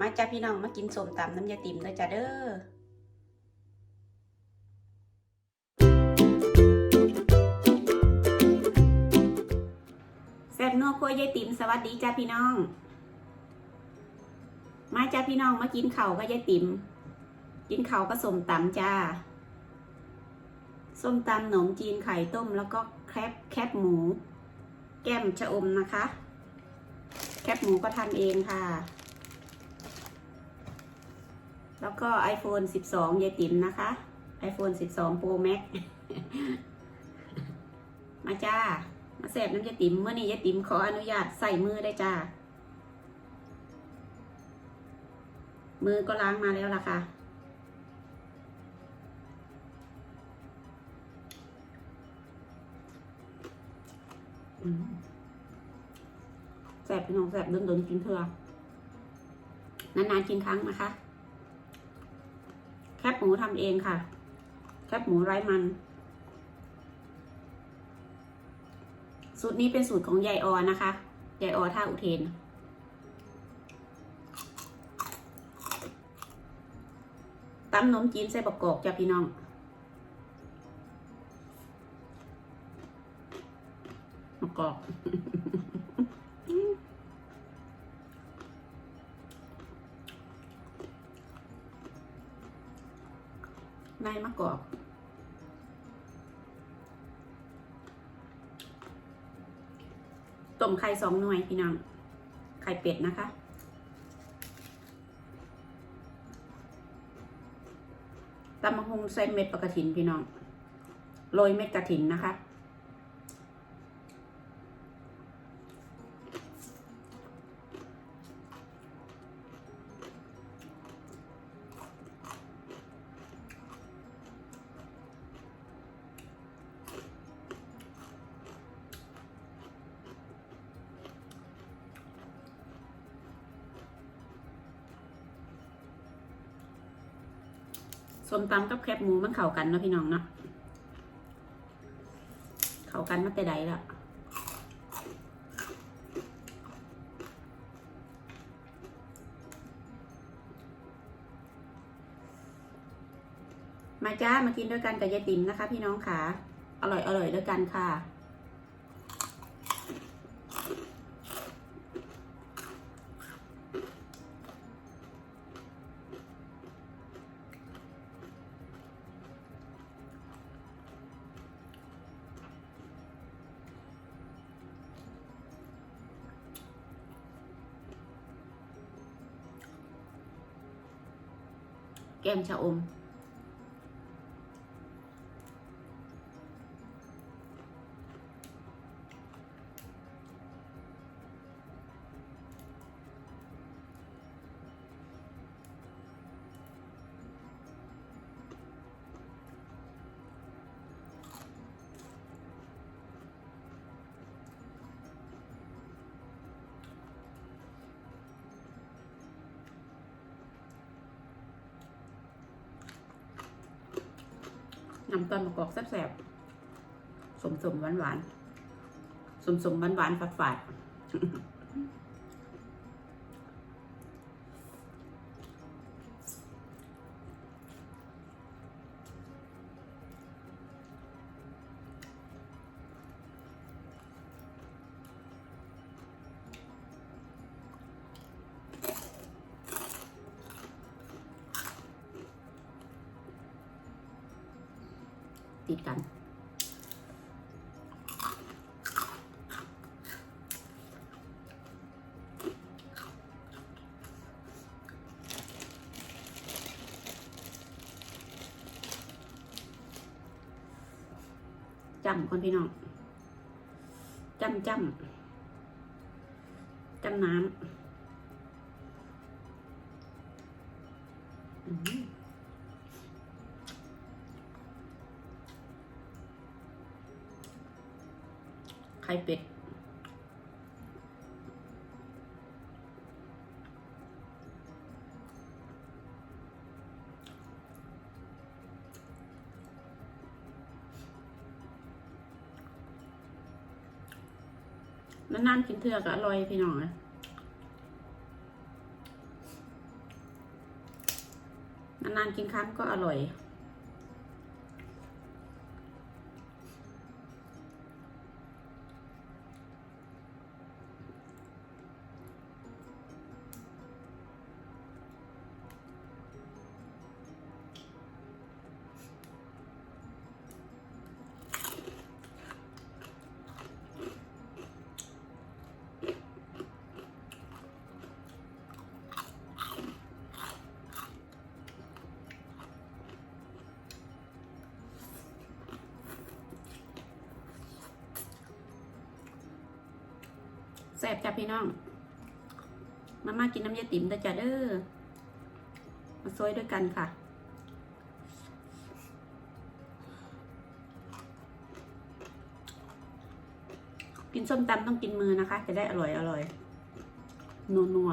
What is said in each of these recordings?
มาจ้าพี่น้องมากินสมตำน้ำยาติ๋มเลยจ้าเด้อแซ่บนัวครัวยายติ๋มสวัสดีจ้าพี่น้อง มาจ้าพี่น้องมากินเข่าวก็ยายติ๋มกินเข่าก็สมตำจ้าส้มตำหนมจีนไข่ต้มแล้วก็แคบแคบหมู แก้มชะอมนะคะ แคบหมูก็ทำเองค่ะ แล้วก็ iPhone 12ยายติ๋มนะคะ iPhone 12 Pro Max มาจ้า มาแสบน้ำยายติ๋มเมื่อนี้ยายติ๋มขออนุญาตใส่มือได้จ้า มือก็ล้างมาแล้วล่ะค่ะแสบพี่น้องแสบโดนๆกินเถอะนานๆกินครั้งนะคะ แคบหมูทำเองค่ะ แคบหมูไร้มัน สูตรนี้เป็นสูตรของยายออนะคะ ยายออท่าอุเทน ตำนมจีนใส่บกกอกจ้ะพี่น้องมะกอก ในมะกอกต้มไข่สองหน่วยพี่น้องไข่เป็ดนะคะ ตำมะฮุงใส่เม็ดปกระถินพี่น้อง โรยเม็ดกระถินนะคะ มตำกับแคบหมูมันเข้ากันเนาะพี่น้องเนาะเข้ากันมาแต่ใดแล้วมาจ้ามากินด้วยกันกับยายติ๋มนะคะ พี่น้องค่ะ อร่อยอร่อยด้วยกันค่ะ แกมช น้ำตอนมะกอกแซ่บๆสมๆหวานหวานสมสมหวานหวานฝาดๆ ติดกัน จำคนพี่น้อง จำจำจำน้ำ นานๆกินเทือกอร่อยพี่น้องนานๆกินครั้งก็อร่อย แซ่บจ้ะพี่น้อง มามากินน้ำยาติ๋มแต่จ้ะเด้อมาซอยด้วยกันค่ะกินส้มตำต้องกินมือนะคะ จะได้อร่อยอร่อยนัวนัว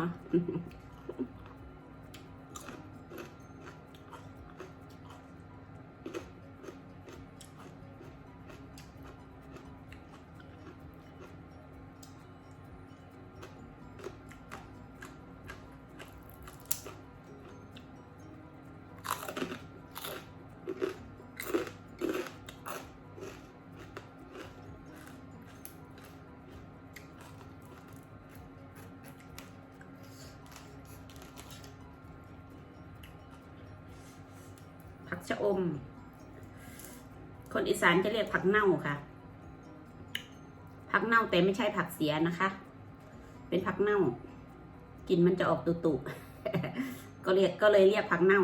ชะอม คนอีสานจะเรียกผักเน่าค่ะ ผักเน่าแต่ไม่ใช่ผักเสียนะคะ เป็นผักเน่ากินมันจะออกตุตุก็เรียกก็เลยเรียกผักเน่า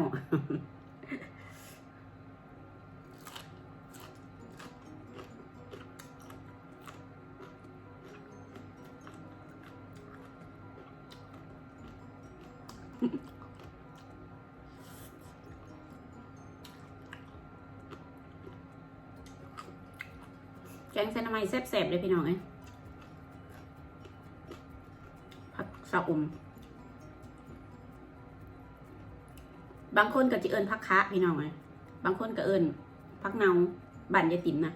แกงเส้นทำไมแซ่บๆเลยพี่น้องเอ้ยผักสะอม บางคนก็จะเอิญผักคะพี่น้องเอ้ยบางคนก็เอิญผักเนาบั่นยาติ๋มนะ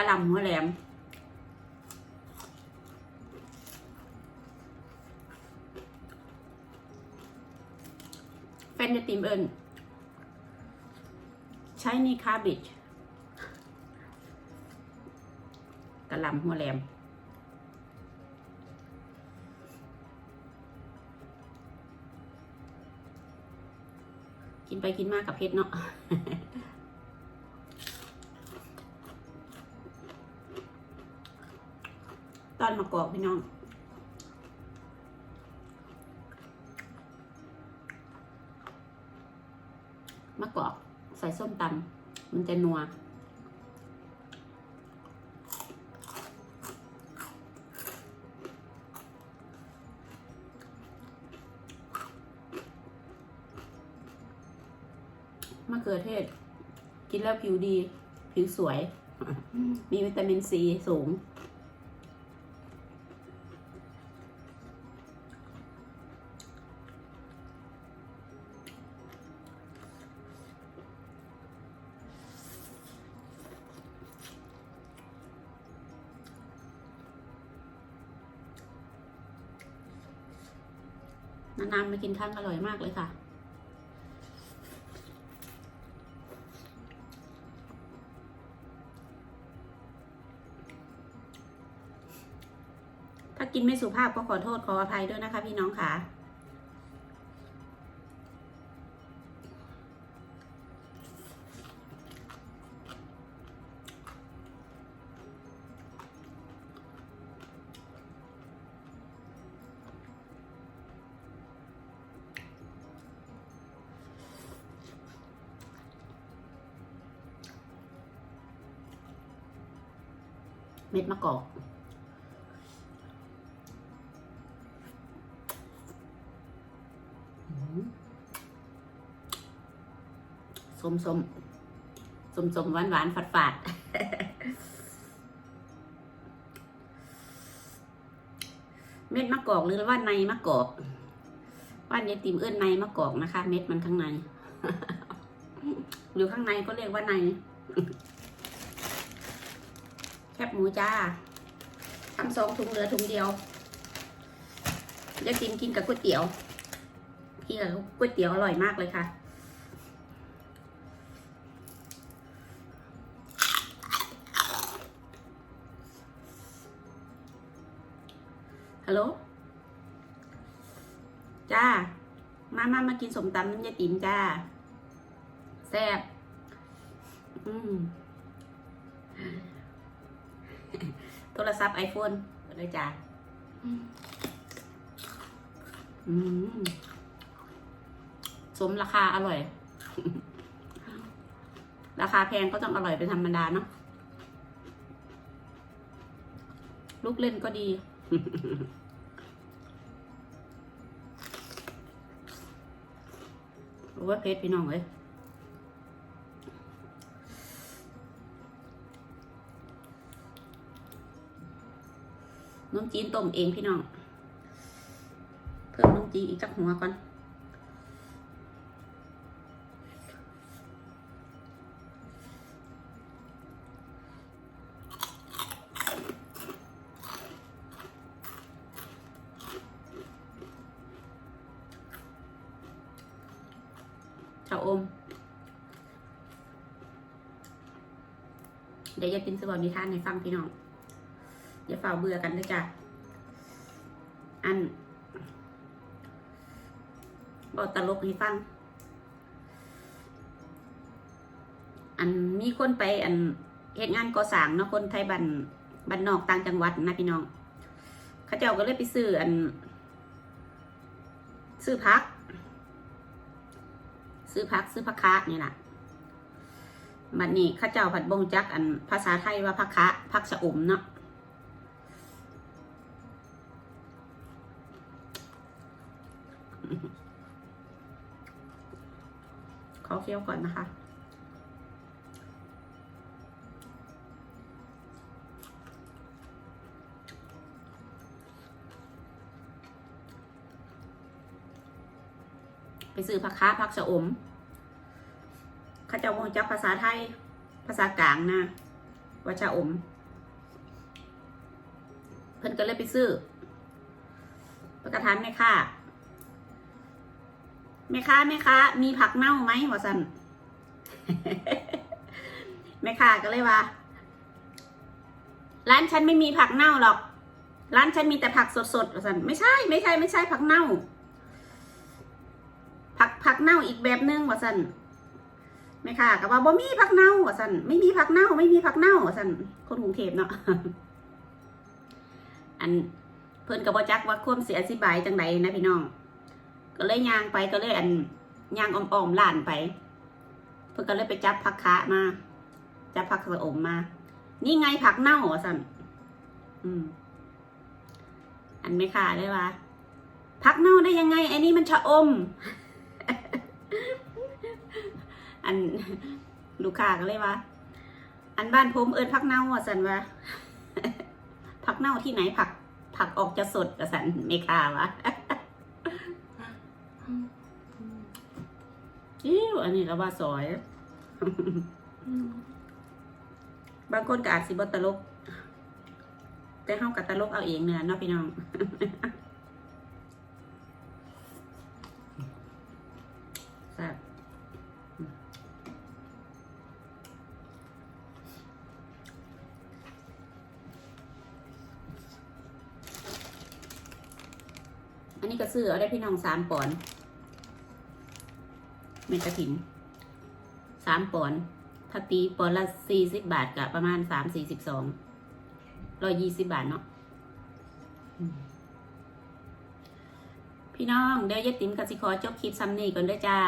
กะหล่ำหัวแหลม แฟนยายติ๋มเอิญใช้นี่คาบิชกะหล่ำหัวแหลมกินไปกินมากกับเพชรเนาะ อนมากอกพี่น้องมะกอกใส่ส้มตำมันจะนัวมะเขือเทศ กินแล้วผิวดี ผิวสวย มีวิตามินซีสูง นานๆมากินครั้งอร่อยมากเลยค่ะ ถ้ากินไม่สุภาพก็ขอโทษขออภัยด้วยนะคะพี่น้องค่ะ เม็ดมะกอกส้มส้มส้มส้มหวานหวานฝาดฝาดเม็ดมะกอกหรือว่าในมะกอกว่านยายติมเอื้อนในมะกอกนะคะ เม็ดมันข้างใน อยู่ข้างในก็เรียกว่าใน คบหมูจ้าทำสองถุงเหลือถุงเดียวยายติ๋มกินกับก๋วยเตี๋ยวกินกับก๋วยเตี๋ยวอร่อยมากเลยค่ะฮัลโหลจ้า มามามากินสมตำน้ำยายติ๋มจ้าแซ่บอืม โทรศัพท์ไอโฟนเลยจ้าอืมสมราคาอร่อย ราคาแพงก็ต้องอร่อยเป็นธรรมดาเนาะ ลูกเล่นก็ดีรู้ว่าเพชรพี่น้องเอ้ย น้ำจีนต้มเองพี่น้อง เพิ่มน้ำจีนอีกจักหัวก่อนชาอม เดี๋ยวจะกินสวัสดิทานให้ฟังพี่น้อง อย่าเฝ้าเบื่อกันเลยจ้ะอันบอกตลกให้ฟัง อันมีคนไป อันเหตุงานก่อสร้างเนาะคนไทยบันบันนอกต่างจังหวัดนะพี่น้อง เขาเจ้าก็เลยไปซื้ออัน ซื้อพัก ซื้อพักซื้อพักคะนี่แหละบัดนี้ข้าเจ้าผัดบงจักอันภาษาไทยว่าพักคะพักสะอมเนาะ ขอเคี้ยวก่อนนะคะ ไปซื้อผักค้าผักสะอมข้าเจ้ามองจักภาษาไทย ภาษากลางนะว่าชะอม เพิ่นก็เลยไปซื้อประกาศทานแม่ค้า แม่ค้าแม่ค้ามีผักเน่าไหมวสันแม่ค้าก็เลยว่า ร้านฉันไม่มีผักเน่าหรอก ร้านฉันมีแต่ผักสดๆวสันไม่ใช่ไม่ใช่ไม่ใช่ผักเน่า ผักผักเน่าอีกแบบนึงว่าสันแม่ค่ะก็ว่าบ่มีผักเน่าว่าสันไม่มีผักเน่า ไม่มีผักเน่าว่าสันคนกรุงเทพเนาะอันเพิ่อนก็บ่จักว่าควมเสียอธิบายจังไดนะพี่น้อง ก็เลยย่างไปก็เลยอันย่างอ้อมๆล้านไป เพิ่นก็เลยไปจับผักคะมา จับผักสะอมมา นี่ไงผักเน่าว่าสันอืม อันไม่ค่ะเลยว่าผักเน่าได้ยังไงไอ้นี่มันชะอม อันลูกค้าก็เลยว่าอันบ้านผมเอิญผักเน่าอะสันว่าผักเน่าที่ไหนผักผักออกจะสดอะสันเมคาวะ อันนี้ก็ว่าซอยบางคนก็อาจสิบตลก แต่เฮากับตลกเอาเองเนี่ยเนาะพี่น้องแซ่บอันนี้ก็ซื้อเอาได้พี่น้องสามปอนด์ เม็ดกระถินสามปอนด์ถ้าตีปอนด์ละสี่สิบบาทกับประมาณสามสี่สิบสองร้อยยี่สิบบาทเนาะพี่น้องเดี๋ยวยายติ๋มกับสิขอจบคลิปซัมนี่ก่อนด้วยจ้า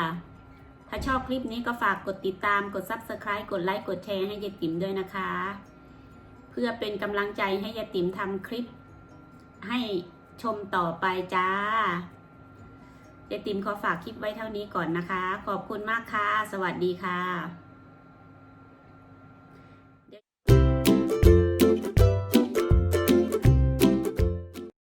ถ้าชอบคลิปนี้ก็ฝากกดติดตามกด subscribe กดไลค์กดแชร์ให้ยายติ๋มด้วยนะคะ เพื่อเป็นกำลังใจให้ยายติ๋มทำคลิปให้ชมต่อไปจ้า ยายติ๋มขอฝากคลิปไว้เท่านี้ก่อนนะคะ ขอบคุณมากค่ะ สวัสดีค่ะ